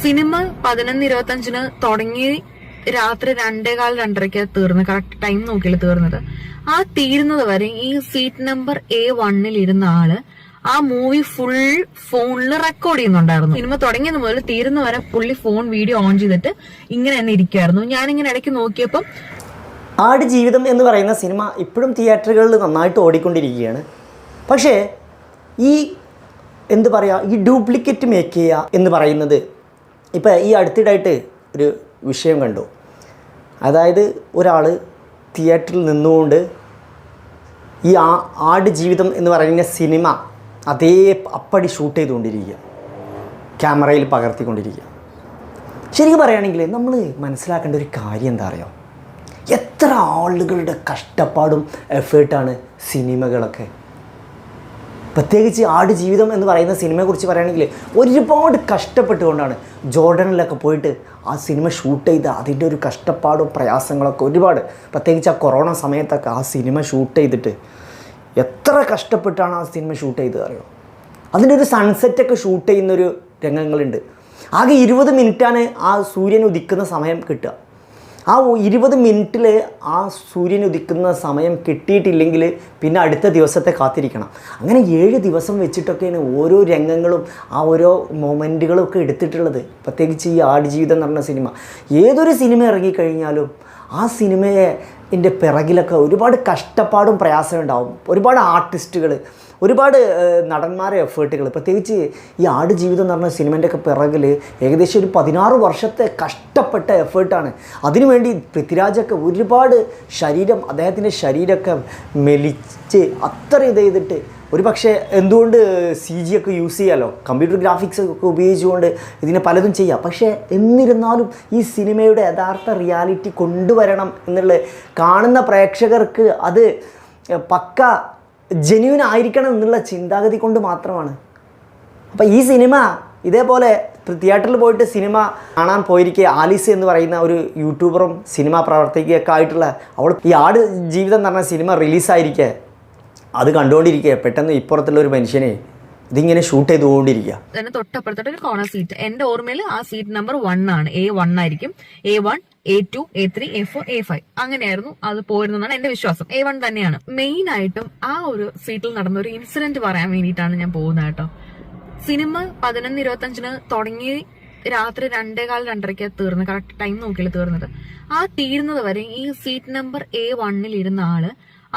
Cinema പതിനൊന്ന് ഇരുപത്തഞ്ചിന് തുടങ്ങി രാത്രി രണ്ടേകാൽ രണ്ടരയ്ക്ക് തീർന്നു കറക്റ്റ് ടൈം നോക്കിയില്ല തീർന്നത്. ആ തീരുന്നത് വരെ ഈ സീറ്റ് നമ്പർ എ വണ്ണിൽ ഇരുന്ന ആൾ ആ മൂവി ഫുൾ ഫോണിൽ റെക്കോർഡ് ചെയ്യുന്നുണ്ടായിരുന്നു. സിനിമ തുടങ്ങിയത് മുതൽ തീരുന്ന വരെ പുള്ളി ഫോൺ വീഡിയോ ഓൺ ചെയ്തിട്ട് ഇങ്ങനെ തന്നെ ഇരിക്കുമായിരുന്നു ഞാനിങ്ങനെ ഇടയ്ക്ക് നോക്കിയപ്പം ആട് ജീവിതം എന്ന് പറയുന്ന സിനിമ ഇപ്പോഴും തിയേറ്ററുകളിൽ നന്നായിട്ട് ഓടിക്കൊണ്ടിരിക്കുകയാണ്. പക്ഷേ ഈ എന്ത് പറയുക ഈ ഡ്യൂപ്ലിക്കേറ്റ് മേക്ക് ചെയ്യുക എന്ന് പറയുന്നത് ഇപ്പോൾ ഈ അടുത്തിടായിട്ട് ഒരു വിഷയം കണ്ടു. അതായത് ഒരാൾ തിയേറ്ററിൽ നിന്നുകൊണ്ട് ഈ ആ ആട് ജീവിതം എന്ന് പറയുന്ന സിനിമ അതേ അപ്പടി ഷൂട്ട് ചെയ്തുകൊണ്ടിരിക്കുക. ക്യാമറയിൽ പകർത്തിക്കൊണ്ടിരിക്കുക. ശരിക്കും പറയുകയാണെങ്കിൽ നമ്മൾ മനസ്സിലാക്കേണ്ട ഒരു കാര്യം എന്താ അറിയോ? എത്ര ആളുകളുടെ കഷ്ടപ്പാടും എഫേർട്ടാണ് സിനിമകളൊക്കെ. പ്രത്യേകിച്ച് ആട് ജീവിതം എന്ന് പറയുന്ന സിനിമയെക്കുറിച്ച് പറയുകയാണെങ്കിൽ ഒരുപാട് കഷ്ടപ്പെട്ടുകൊണ്ടാണ് ജോർഡനിലൊക്കെ പോയിട്ട് ആ സിനിമ ഷൂട്ട് ചെയ്ത് അതിന്റെ ഒരു കഷ്ടപ്പാടും പ്രയാസങ്ങളൊക്കെ ഒരുപാട്. പ്രത്യേകിച്ച് ആ കൊറോണ സമയത്തൊക്കെ ആ സിനിമ ഷൂട്ട് ചെയ്തിട്ട് എത്ര കഷ്ടപ്പെട്ടാണ് ആ സിനിമ ഷൂട്ട് ചെയ്തത് അറിയോ? അതിന്റെ ഒരു സൺസെറ്റൊക്കെ ഷൂട്ട് ചെയ്യുന്നൊരു രംഗങ്ങളുണ്ട്. ആകെ ഇരുപത് മിനിറ്റാണ് ആ സൂര്യൻ ഉദിക്കുന്ന സമയം കിട്ടുക. ആ ഇരുപത് മിനിറ്റിൽ ആ സൂര്യൻ ഉദിക്കുന്ന സമയം കിട്ടിയിട്ടില്ലെങ്കിൽ പിന്നെ അടുത്ത ദിവസത്തെ കാത്തിരിക്കണം. അങ്ങനെ ഏഴ് ദിവസം വെച്ചിട്ടൊക്കെയാണ് ഓരോ രംഗങ്ങളും ആ ഓരോ മൊമെന്റുകളും ഒക്കെ എടുത്തിട്ടുള്ളത്. പ്രത്യേകിച്ച് ഈ ആടുജീവിതം എന്ന് പറഞ്ഞ സിനിമ. ഏതൊരു സിനിമ ഇറങ്ങിക്കഴിഞ്ഞാലും ആ സിനിമയെ എന്റെ പിറകിലൊക്കെ ഒരുപാട് കഷ്ടപ്പാടും പ്രയാസവും ഉണ്ടാവും. ഒരുപാട് ആർട്ടിസ്റ്റുകൾ ഒരുപാട് നടന്മാരെ എഫേർട്ടുകൾ പ്രത്യേകിച്ച് ഈ ആട് ജീവിതം എന്ന് പറഞ്ഞ സിനിമന്റെ ഒക്കെ പിറകിൽ ഏകദേശം ഒരു പതിനാറ് വർഷത്തെ കഷ്ടപ്പെട്ട എഫേർട്ടാണ്. അതിനുവേണ്ടി പൃഥ്വിരാജൊക്കെ ഒരുപാട് ശരീരം അദ്ദേഹത്തിന്റെ ശരീരമൊക്കെ മെലിച്ച് അത്ര ഇത് ചെയ്തിട്ട് ഒരു പക്ഷേ എന്തുകൊണ്ട് സി ജി ഒക്കെ യൂസ് ചെയ്യാമല്ലോ കമ്പ്യൂട്ടർ ഗ്രാഫിക്സ് ഒക്കെ ഉപയോഗിച്ചുകൊണ്ട് ഇതിനെ പലതും ചെയ്യാം. പക്ഷേ എന്നിരുന്നാലും ഈ സിനിമയുടെ യഥാർത്ഥ റിയാലിറ്റി കൊണ്ടുവരണം എന്നുള്ള കാണുന്ന പ്രേക്ഷകർക്ക് അത് പക്ക ജെന്യൂൻ ആയിരിക്കണം എന്നുള്ള ചിന്താഗതി കൊണ്ട് മാത്രമാണ്. അപ്പോൾ ഈ സിനിമ ഇതേപോലെ തിയേറ്ററിൽ പോയിട്ട് സിനിമ കാണാൻ പോയിരിക്കെ ആലിസ് എന്ന് പറയുന്ന ഒരു യൂട്യൂബറും സിനിമ പ്രവർത്തകയൊക്കെ ആയിട്ടുള്ള അവൾ ഈ ആട് ജീവിതം എന്ന് പറഞ്ഞ സിനിമ റിലീസായിരിക്കെ അത് കണ്ടുകൊണ്ടിരിക്കുക. പെട്ടെന്ന് ഇപ്പുറത്തുള്ള ഒരു മനുഷ്യനെ ഇതിങ്ങനെ ഷൂട്ട് ചെയ്തുകൊണ്ടിരിക്കുക. തന്നെ തൊട്ടപ്പുറത്തോട്ട് ഒരു കോർണർ സീറ്റ് എന്റെ ഓർമ്മയിൽ ആ സീറ്റ് നമ്പർ വൺ ആണ്. എ വൺ ആയിരിക്കും. A one A two A three A four A five അങ്ങനെയായിരുന്നു അത് പോയിരുന്നെന്നാണ് എന്റെ വിശ്വാസം. എ വൺ തന്നെയാണ്. മെയിൻ ആയിട്ടും ആ ഒരു സീറ്റിൽ നടന്ന ഒരു ഇൻസിഡന്റ് പറയാൻ വേണ്ടിയിട്ടാണ് ഞാൻ പോകുന്നത് കേട്ടോ. സിനിമ പതിനൊന്ന് ഇരുപത്തഞ്ചിന് തുടങ്ങി രാത്രി രണ്ടേകാൽ രണ്ടരയ്ക്ക് തീർന്ന്. കറക്റ്റ് ടൈം നോക്കിയില്ല തീർന്നത്. ആ തീരുന്നത് വരെ ഈ സീറ്റ് നമ്പർ എ വണ്ണിൽ ഇരുന്ന ആൾ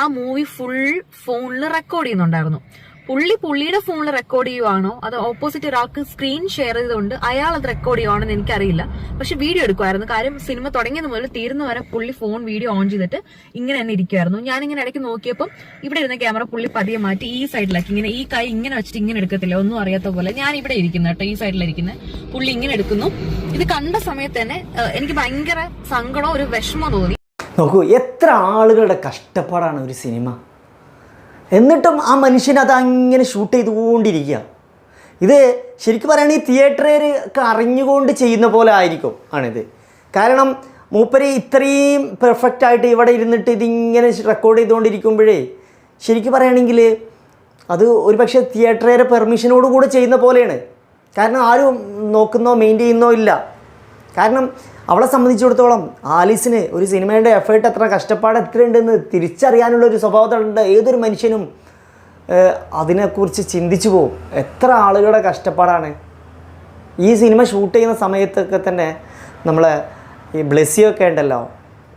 ആ മൂവി ഫുൾ ഫോണിൽ റെക്കോർഡ് ചെയ്യുന്നുണ്ടായിരുന്നു. പുള്ളി പുള്ളിയുടെ ഫോണിൽ റെക്കോർഡ് ചെയ്യുവാണോ അത് ഓപ്പോസിറ്റ് ഒരാൾക്ക് സ്ക്രീൻ ഷെയർ ചെയ്തുകൊണ്ട് അയാൾ അത് റെക്കോർഡ് ചെയ്യുവാണെന്ന് എനിക്കറിയില്ല. പക്ഷെ വീഡിയോ എടുക്കുമായിരുന്നു കാര്യം സിനിമ തുടങ്ങിയത് മുതൽ തീരുന്ന വരെ പുള്ളി ഫോൺ വീഡിയോ ഓൺ ചെയ്തിട്ട് ഇങ്ങനെ തന്നെ ഇരിക്കുമായിരുന്നു ഞാനിങ്ങനെ ഇടയ്ക്ക് നോക്കിയപ്പോൾ ഇവിടെ ഇരുന്ന ക്യാമറ പുള്ളി പതിയെ മാറ്റി ഈ സൈഡിലാക്കി ഇങ്ങനെ ഈ കൈ ഇങ്ങനെ വെച്ചിട്ട് ഇങ്ങനെ എടുക്കത്തില്ല. ഒന്നും അറിയാത്ത പോലെ ഞാൻ ഇവിടെ ഇരിക്കുന്നു കേട്ടോ ഈ സൈഡിലിരിക്കുന്നത് പുള്ളി ഇങ്ങനെ എടുക്കുന്നു. ഇത് കണ്ട സമയത്ത് തന്നെ എനിക്ക് ഭയങ്കര സങ്കടം ഒരു വിഷമം തോന്നി. നോക്കൂ എത്ര ആളുകളുടെ കഷ്ടപ്പാടാണ് ഒരു സിനിമ. എന്നിട്ടും ആ മനുഷ്യൻ അത് അങ്ങനെ ഷൂട്ട് ചെയ്തുകൊണ്ടിരിക്കുക. ഇത് ശരിക്കും പറയുകയാണെങ്കിൽ തിയേറ്ററിൽ ഒക്കെ അറിഞ്ഞുകൊണ്ട് ചെയ്യുന്ന പോലെ ആയിരിക്കും ആണിത്. കാരണം മൂപ്പര് ഇത്രയും പെർഫെക്റ്റ് ആയിട്ട് ഇവിടെ ഇരുന്നിട്ട് ഇതിങ്ങനെ റെക്കോർഡ് ചെയ്തുകൊണ്ടിരിക്കുമ്പോഴേ ശരിക്കും പറയുകയാണെങ്കിൽ അത് ഒരു പക്ഷേ തിയേറ്ററുകാരെ പെർമിഷനോട് കൂടെ ചെയ്യുന്ന പോലെയാണ്. കാരണം ആരും നോക്കുന്നോ മെയിൻ ചെയ്യുന്നോ ഇല്ല. കാരണം അവളെ സംബന്ധിച്ചിടത്തോളം ആലീസിന് ഒരു സിനിമയുടെ എഫേർട്ട് എത്ര കഷ്ടപ്പാട് എത്ര ഉണ്ടെന്ന് തിരിച്ചറിയാനുള്ള ഒരു സ്വഭാവത്തിലുണ്ട്. ഏതൊരു മനുഷ്യനും അതിനെക്കുറിച്ച് ചിന്തിച്ചു പോകും. എത്ര ആളുകളുടെ കഷ്ടപ്പാടാണ്. ഈ സിനിമ ഷൂട്ട് ചെയ്യുന്ന സമയത്തൊക്കെ തന്നെ നമ്മളെ ഈ ബ്ലെസ്സിയൊക്കെ ഉണ്ടല്ലോ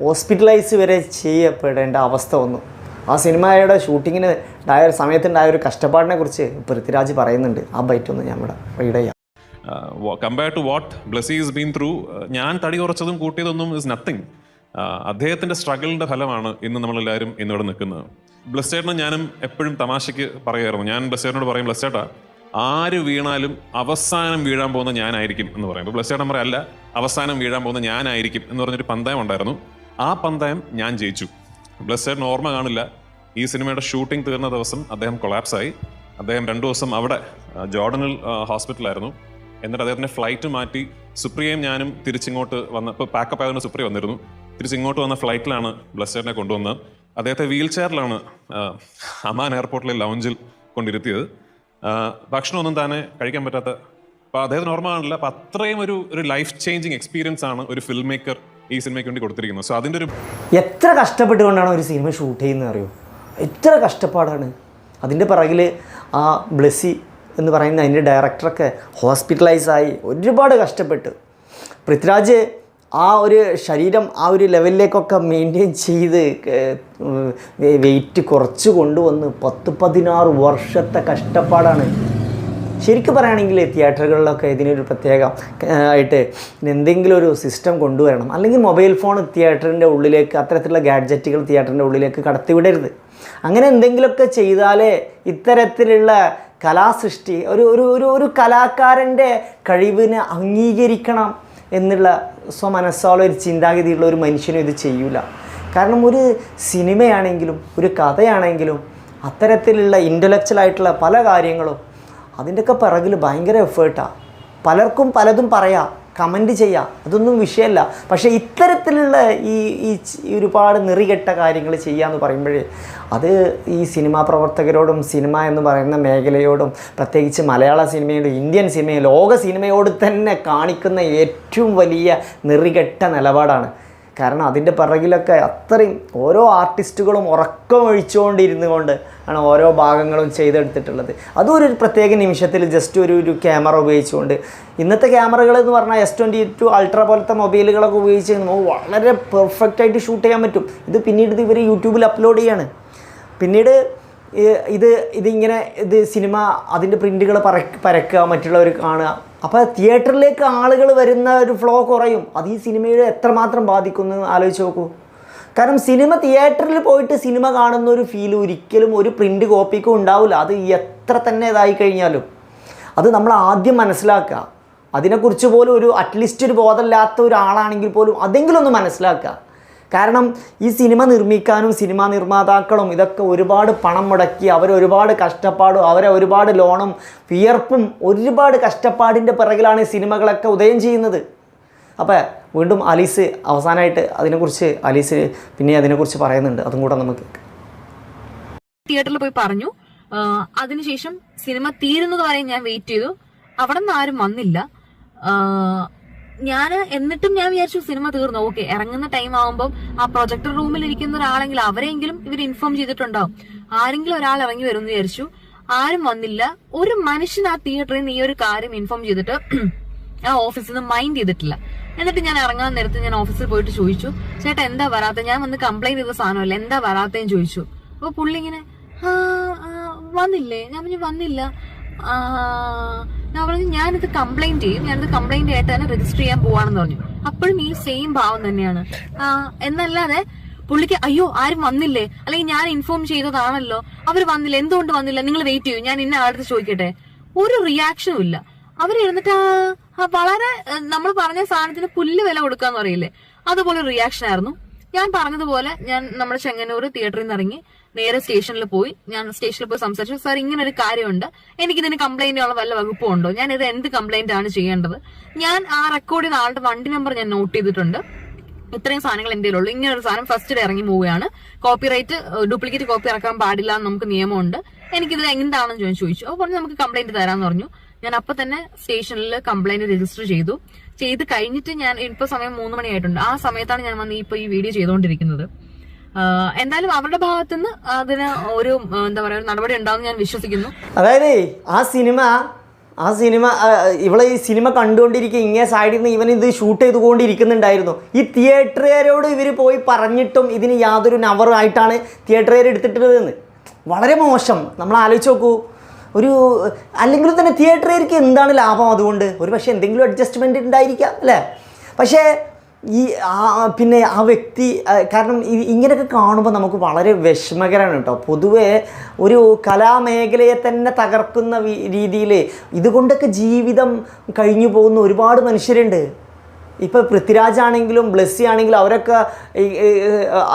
ഹോസ്പിറ്റലൈസ് വരെ ചെയ്യപ്പെടേണ്ട അവസ്ഥ വന്നു. ആ സിനിമയുടെ ഷൂട്ടിങ്ങിന് ഉണ്ടായ സമയത്തുണ്ടായ ഒരു കഷ്ടപ്പാടിനെ കുറിച്ച് പൃഥ്വിരാജ് പറയുന്നുണ്ട്. ആ ബൈറ്റൊന്ന് ഞാൻ ഇവിടെ റീഡ് ചെയ്യാം. Compare to what Blessy is been through ഞാൻ തടി കുറച്ചതും കൂട്ടിയതൊന്നും ഇസ് നത്തിങ് അദ്ദേഹത്തിന്റെ സ്ട്രഗിളിന്റെ ഫലമാണ് ഇന്ന് നമ്മളെല്ലാവരും ഇന്നിവിടെ നിൽക്കുന്നത്. ബ്ലസ്റ്റേട്ടനും ഞാനും എപ്പോഴും തമാശയ്ക്ക് പറയായിരുന്നു ഞാൻ ബ്ലസ്റ്റേട്ടനോട് പറയും ബ്ലസ്റ്റേട്ടാ ആര് വീണാലും അവസാനം വീഴാൻ പോകുന്ന ഞാനായിരിക്കും എന്ന് പറയും. അപ്പോൾ ബ്ലസ്സേട്ടൻ പറയല്ല അവസാനം വീഴാൻ പോകുന്ന ഞാനായിരിക്കും. എന്ന് പറഞ്ഞൊരു പന്തയം ഉണ്ടായിരുന്നു. ആ പന്തയം ഞാൻ ജയിച്ചു. ബ്ലസ്സേട്ടന് ഓർമ്മ കാണില്ല. ഈ സിനിമയുടെ ഷൂട്ടിംഗ് തീർന്ന ദിവസം അദ്ദേഹം കൊളാപ്സായി അദ്ദേഹം രണ്ടു ദിവസം അവിടെ ജോർഡനിൽ ഹോസ്പിറ്റലായിരുന്നു എന്നിട്ട് അദ്ദേഹത്തിന്റെ ഫ്ലൈറ്റ് മാറ്റി സുപ്രിയയും ഞാനും തിരിച്ചിങ്ങോട്ട് വന്ന ഇപ്പോൾ പാക്കപ്പ് ആയതുകൊണ്ട് സുപ്രിയ വന്നിരുന്നു. തിരിച്ചിങ്ങോട്ട് വന്ന ഫ്ലൈറ്റിലാണ് ബ്ലസ്സേറിനെ കൊണ്ടുവന്നത് അദ്ദേഹത്തെ വീൽ ചെയറിലാണ് അമാൻ എയർപോർട്ടിലെ ലൗഞ്ചിൽ കൊണ്ടിരുത്തിയത്. ഭക്ഷണമൊന്നും തന്നെ കഴിക്കാൻ പറ്റാത്ത അപ്പോൾ അദ്ദേഹത്തിന് ഓർമ്മ കാണില്ല അപ്പോൾ അത്രയും ഒരു ഒരു ലൈഫ് ചേഞ്ചിങ് എക്സ്പീരിയൻസ് ആണ് ഒരു ഫിലിം മേക്കർ ഈ സിനിമയ്ക്ക് വേണ്ടി കൊടുത്തിരിക്കുന്നത്. സോ അതിന്റെ ഒരു എത്ര കഷ്ടപ്പെട്ടുകൊണ്ടാണ് ഒരു സിനിമ ഷൂട്ട് ചെയ്യുന്നത് അറിയോ എത്ര കഷ്ടപ്പാടാണ്. അതിന്റെ പിറകിൽ ആ ബ്ലെസ്സി എന്ന് പറയുന്ന അതിന്റെ ഡയറക്ടറൊക്കെ ഹോസ്പിറ്റലൈസായി ഒരുപാട് കഷ്ടപ്പെട്ടു. പൃഥ്വിരാജ് ആ ഒരു ശരീരം ആ ഒരു ലെവലിലേക്കൊക്കെ മെയിന്റെയിൻ ചെയ്ത് വെയിറ്റ് കുറച്ച് കൊണ്ടുവന്ന് പത്ത് പതിനാറ് വർഷത്തെ കഷ്ടപ്പാടാണ്. ശരിക്കും പറയുകയാണെങ്കിൽ തിയേറ്ററുകളിലൊക്കെ ഇതിനൊരു പ്രത്യേക ആയിട്ട് എന്തെങ്കിലും ഒരു സിസ്റ്റം കൊണ്ടുവരണം. അല്ലെങ്കിൽ മൊബൈൽ ഫോൺ തിയേറ്ററിന്റെ ഉള്ളിലേക്ക് അത്തരത്തിലുള്ള ഗാഡ്ജറ്റുകൾ തിയേറ്ററിന്റെ ഉള്ളിലേക്ക് കടത്തിവിടരുത്. അങ്ങനെ എന്തെങ്കിലുമൊക്കെ ചെയ്താലേ ഇത്തരത്തിലുള്ള കലാസൃഷ്ടി ഒരു ഒരു ഒരു ഒരു കലാകാരന്റെ കഴിവിനെ അംഗീകരിക്കണം എന്നുള്ള സ്വമനസ്സോളം ഒരു ചിന്താഗതിയുള്ള ഒരു മനുഷ്യനും ഇത് ചെയ്യൂല. കാരണം ഒരു സിനിമയാണെങ്കിലും ഒരു കഥയാണെങ്കിലും അത്തരത്തിലുള്ള ഇന്റലക്ച്വലായിട്ടുള്ള പല കാര്യങ്ങളും അതിന്റെയൊക്കെ പിറകിൽ ഭയങ്കര എഫേർട്ടാണ് പലർക്കും പലതും പറയാം. കമന്റ് ചെയ്യാം. അതൊന്നും വിഷയമല്ല. പക്ഷേ ഇത്തരത്തിലുള്ള ഈ ഈ ഒരുപാട് നിറികെട്ട കാര്യങ്ങൾ ചെയ്യാന്ന് പറയുമ്പോഴേ അത് ഈ സിനിമാ പ്രവർത്തകരോടും സിനിമ എന്ന് പറയുന്ന മേഖലയോടും പ്രത്യേകിച്ച് മലയാള സിനിമയോടും ഇന്ത്യൻ സിനിമയും ലോക സിനിമയോട് തന്നെ കാണിക്കുന്ന ഏറ്റവും വലിയ നിറികെട്ട നിലപാടാണ്. കാരണം അതിന്റെ പിറകിലൊക്കെ അത്രയും ഓരോ ആർട്ടിസ്റ്റുകളും ഉറക്കം ഒഴിച്ചുകൊണ്ടിരുന്നു കൊണ്ട് ആണ് ഓരോ ഭാഗങ്ങളും ചെയ്തെടുത്തിട്ടുള്ളത്. അതും ഒരു പ്രത്യേക നിമിഷത്തിൽ ജസ്റ്റ് ഒരു ഒരു ക്യാമറ ഉപയോഗിച്ചുകൊണ്ട്. ഇന്നത്തെ ക്യാമറകൾ എന്ന് പറഞ്ഞാൽ എസ് ട്വന്റി ടു അൾട്ര പോലത്തെ മൊബൈലുകളൊക്കെ ഉപയോഗിച്ച് നമുക്ക് വളരെ പെർഫെക്റ്റായിട്ട് ഷൂട്ട് ചെയ്യാൻ പറ്റും. ഇത് പിന്നീട് ഇവർ യൂട്യൂബിൽ അപ്ലോഡ് ചെയ്യാണ്. പിന്നീട് ഇത് ഇതിങ്ങനെ ഇത് സിനിമ അതിന്റെ പ്രിന്റുകൾ പറ പരക്കുക മറ്റുള്ളവർ കാണുക. അപ്പോൾ തിയേറ്ററിലേക്ക് ആളുകൾ വരുന്ന ഒരു ഫ്ലോ കുറയും. അത് ഈ സിനിമയെ എത്രമാത്രം ബാധിക്കുന്നു ആലോചിച്ച് നോക്കൂ. കാരണം സിനിമ തിയേറ്ററിൽ പോയിട്ട് സിനിമ കാണുന്ന ഒരു ഫീൽ ഒരിക്കലും ഒരു പ്രിന്റ് കോപ്പിക്കും ഉണ്ടാവില്ല. അത് എത്ര തന്നെ ഇതായി കഴിഞ്ഞാലും. അത് നമ്മൾ ആദ്യം മനസ്സിലാക്കുക. അതിനെക്കുറിച്ച് പോലും ഒരു അറ്റ്ലീസ്റ്റ് ഒരു ബോധമില്ലാത്ത ഒരാളാണെങ്കിൽ പോലും അതെങ്കിലും ഒന്ന് മനസ്സിലാക്കുക. കാരണം ഈ സിനിമ നിർമ്മിക്കാനും സിനിമാ നിർമ്മാതാക്കളും ഇതൊക്കെ ഒരുപാട് പണം മുടക്കി അവർ ഒരുപാട് കഷ്ടപ്പാടും അവരെ ഒരുപാട് ലോണും വിയർപ്പും ഒരുപാട് കഷ്ടപ്പാടിന്റെ പിറകിലാണ് ഈ സിനിമകളൊക്കെ ഉദയം ചെയ്യുന്നത്. അപ്പോൾ വീണ്ടും അലീസ് അവസാനമായിട്ട് അതിനെക്കുറിച്ച് അലീസ് പിന്നെ അതിനെക്കുറിച്ച് പറയുന്നുണ്ട്. അതും കൂടെ നമുക്ക് തിയേറ്ററിൽ പോയി പറഞ്ഞു. അതിനുശേഷം സിനിമ തീരുന്നത് വരെ ഞാൻ വെയിറ്റ് ചെയ്തു. അവിടെ നിന്ന് ആരും വന്നില്ല. ഞാൻ എന്നിട്ടും ഞാൻ വിചാരിച്ചു സിനിമ തീർന്നു. ഓക്കെ ഇറങ്ങുന്ന ടൈം ആവുമ്പോൾ ആ പ്രൊജക്ടർ റൂമിൽ ഇരിക്കുന്ന ഒരാളെങ്കിൽ അവരെങ്കിലും ഇവർ ഇൻഫോം ചെയ്തിട്ടുണ്ടാവും. ആരെങ്കിലും ഒരാൾ ഇറങ്ങി വരും എന്ന് വിചാരിച്ചു. ആരും വന്നില്ല. ഒരു മനുഷ്യൻ ആ തിയേറ്ററിൽ നിന്ന് ഈ ഒരു കാര്യം ഇൻഫോം ചെയ്തിട്ട് ആ ഓഫീസിൽ നിന്ന് മൈൻഡ് ചെയ്തിട്ടില്ല. എന്നിട്ട് ഞാൻ ഇറങ്ങാൻ നേരത്ത് ഞാൻ ഓഫീസിൽ പോയിട്ട് ചോദിച്ചു ചേട്ടാ എന്താ വരാത്ത? ഞാൻ വന്ന് കംപ്ലൈന്റ് ചെയ്ത സാധനമല്ല എന്താ വരാത്തേന്ന്? ചോദിച്ചു. അപ്പൊ പുള്ളി ഇങ്ങനെ "ആ, ആ, വന്നില്ലേ? ഞാൻ പറഞ്ഞു വന്നില്ല. ഞാൻ പറഞ്ഞു ഞാനിത് കംപ്ലൈന്റ് ചെയ്യും. ഞാനിത് കംപ്ലൈന്റ് ആയിട്ട് തന്നെ രജിസ്റ്റർ ചെയ്യാൻ പോവാണെന്ന് പറഞ്ഞു. അപ്പോഴും ഈ സെയിം ഭാവം തന്നെയാണ്. എന്നല്ലാതെ പുള്ളിക്ക് അയ്യോ ആരും വന്നില്ലേ? അല്ലെങ്കിൽ ഞാൻ ഇൻഫോം ചെയ്തതാണല്ലോ. അവർ വന്നില്ല? എന്തുകൊണ്ട് വന്നില്ല? നിങ്ങൾ വെയിറ്റ് ചെയ്യൂ. ഞാൻ ഇന്ന ആളുടെ ചോദിക്കട്ടെ? ഒരു റിയാക്ഷനും ഇല്ല. അവർ ഇരുന്നിട്ട് വളരെ നമ്മൾ പറഞ്ഞ സാധനത്തിന് പുല്ല് വില കൊടുക്കാന്ന് പറയില്ലേ? അതുപോലെ റിയാക്ഷൻ ആയിരുന്നു. ഞാൻ പറഞ്ഞതുപോലെ ഞാൻ നമ്മുടെ ചെങ്ങന്നൂർ തിയേറ്ററിൽ നിന്ന് ഇറങ്ങി. നേരെ സ്റ്റേഷനിൽ പോയി. ഞാൻ സ്റ്റേഷനിൽ പോയി സംസാരിച്ചു. സാർ ഇങ്ങനെ ഒരു കാര്യമുണ്ട്. എനിക്ക് എനിക്കിതിന് കംപ്ലൈന്റ് ഉള്ള വല്ല വകുപ്പും ഉണ്ടോ ഞാൻ ഇത് എന്ത് കംപ്ലൈന്റ് ആണ് ചെയ്യേണ്ടത്? ഞാൻ ആ റെക്കോർഡ് ചെയ്ത ആളുടെ വണ്ടി നമ്പർ ഞാൻ നോട്ട് ചെയ്തിട്ടുണ്ട്. ഇത്രയും സാധനങ്ങൾ എന്റെ ഉള്ളൂ ഇങ്ങനെ ഒരു സാധനം ഫസ്റ്റ് ഇറങ്ങി പോവുകയാണ്. കോപ്പിറൈറ്റ് ഡ്യൂപ്ലിക്കേറ്റ് കോപ്പി ഇറക്കാൻ പാടില്ല എന്ന് നമുക്ക് നിയമമുണ്ട്. എനിക്കിത് എന്താണെന്ന് ഞാൻ ചോദിച്ചു. അപ്പോൾ നമുക്ക് കംപ്ലൈന്റ് തരാന്ന് പറഞ്ഞു. ഞാൻ അപ്പൊ തന്നെ സ്റ്റേഷനിൽ കംപ്ലൈന്റ് രജിസ്റ്റർ ചെയ്തു. ചെയ്ത് കഴിഞ്ഞിട്ട് ഞാൻ ഇപ്പൊ സമയം മൂന്ന് മണിയായിട്ടുണ്ട്. ആ സമയത്താണ് ഞാൻ വന്ന് ഇപ്പൊ ഈ വീഡിയോ ചെയ്തുകൊണ്ടിരിക്കുന്നത് എന്തായാലും അവരുടെ ഭാഗത്തുനിന്ന് അതിന് ഒരു എന്താ പറയാ നടപടി ഉണ്ടാവും ഞാൻ വിശ്വസിക്കുന്നു. അതായത് ആ സിനിമ ആ സിനിമ ഇവളെ ഈ സിനിമ കണ്ടുകൊണ്ടിരിക്കുക ഇങ്ങനെ സൈഡിൽ നിന്ന് ഇവൻ ഇത് ഷൂട്ട് ചെയ്തുകൊണ്ടിരിക്കുന്നുണ്ടായിരുന്നു. ഈ തിയേറ്ററുകാരോട് ഇവർ പോയി പറഞ്ഞിട്ടും ഇതിന് യാതൊരു നവറായിട്ടാണ് തിയേറ്ററുകാർ എടുത്തിട്ടുള്ളതെന്ന്. വളരെ മോശം. നമ്മൾ ആലോചിച്ച് നോക്കൂ. ഒരു അല്ലെങ്കിൽ തന്നെ തിയേറ്ററുകാർക്ക് എന്താണ് ലാഭം അതുകൊണ്ട്? ഒരു പക്ഷേ എന്തെങ്കിലും അഡ്ജസ്റ്റ്മെന്റ് ഉണ്ടായിരിക്കാം അല്ലേ? പക്ഷേ ഈ പിന്നെ ആ വ്യക്തി കാരണം ഇങ്ങനെയൊക്കെ കാണുമ്പോൾ നമുക്ക് വളരെ വിഷമകരമാണ് കേട്ടോ പൊതുവേ ഒരു കലാമേഖലയെ തന്നെ തകർക്കുന്ന രീതിയിൽ ഇതുകൊണ്ടൊക്കെ ജീവിതം കഴിഞ്ഞു പോകുന്ന ഒരുപാട് മനുഷ്യരുണ്ട്. ഇപ്പോൾ പൃഥ്വിരാജ് ആണെങ്കിലും ബ്ലെസ്സി ആണെങ്കിലും അവരൊക്കെ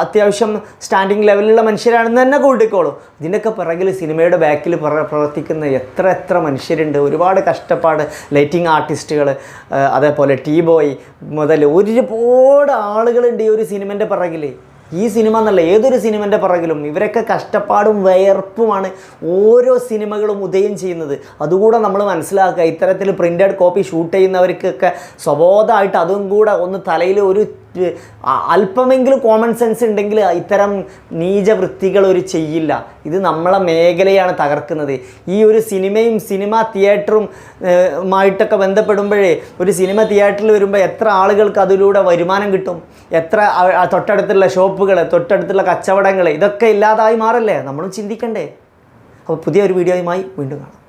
അത്യാവശ്യം സ്റ്റാൻഡിങ് ലെവലിലുള്ള മനുഷ്യരാണെന്ന് തന്നെ കൂട്ടിക്കോളൂ. ഇതിന്റെയൊക്കെ പിറകിൽ സിനിമയുടെ ബാക്കിൽ പ്രവർത്തിക്കുന്ന എത്ര എത്ര മനുഷ്യരുണ്ട്. ഒരുപാട് കഷ്ടപ്പാട് ലൈറ്റിംഗ് ആർട്ടിസ്റ്റുകൾ അതേപോലെ ടീ ബോയ് മുതൽ ഒരുപാട് ആളുകളുണ്ട് ഈ ഒരു സിനിമന്റെ പിറകിൽ ഈ സിനിമ എന്നല്ല ഏതൊരു സിനിമന്റെ പുറകിലും ഇവരൊക്കെ കഷ്ടപ്പാടും വയർപ്പുമാണ് ഓരോ സിനിമകളും ഉദയം ചെയ്യുന്നത്. അതുകൂടെ നമ്മൾ മനസ്സിലാക്കുക ഇത്തരത്തിൽ പ്രിന്റഡ് കോപ്പി ഷൂട്ട് ചെയ്യുന്നവർക്കൊക്കെ സ്വബോധമായിട്ട് അതും കൂടെ ഒന്ന് തലയിൽ ഒരു അല്പമെങ്കിലും കോമൺ സെൻസ് ഉണ്ടെങ്കിൽ ഇത്തരം നീചവൃത്തികൾ ഒരു ചെയ്യില്ല. ഇത് നമ്മളെ മേഖലയാണ് തകർക്കുന്നത്. ഈ ഒരു സിനിമയും സിനിമ തിയേറ്ററും മായിട്ടൊക്കെ ബന്ധപ്പെടുമ്പോഴേ ഒരു സിനിമ തിയേറ്ററിൽ വരുമ്പോൾ എത്ര ആളുകൾക്ക് അതിലൂടെ വരുമാനം കിട്ടും? എത്ര തൊട്ടടുത്തുള്ള ഷോപ്പുകൾ തൊട്ടടുത്തുള്ള കച്ചവടങ്ങൾ ഇതൊക്കെ ഇല്ലാതായി മാറല്ലേ? നമ്മളും ചിന്തിക്കണ്ടേ? അപ്പോൾ പുതിയൊരു വീഡിയോയുമായി വീണ്ടും കാണാം.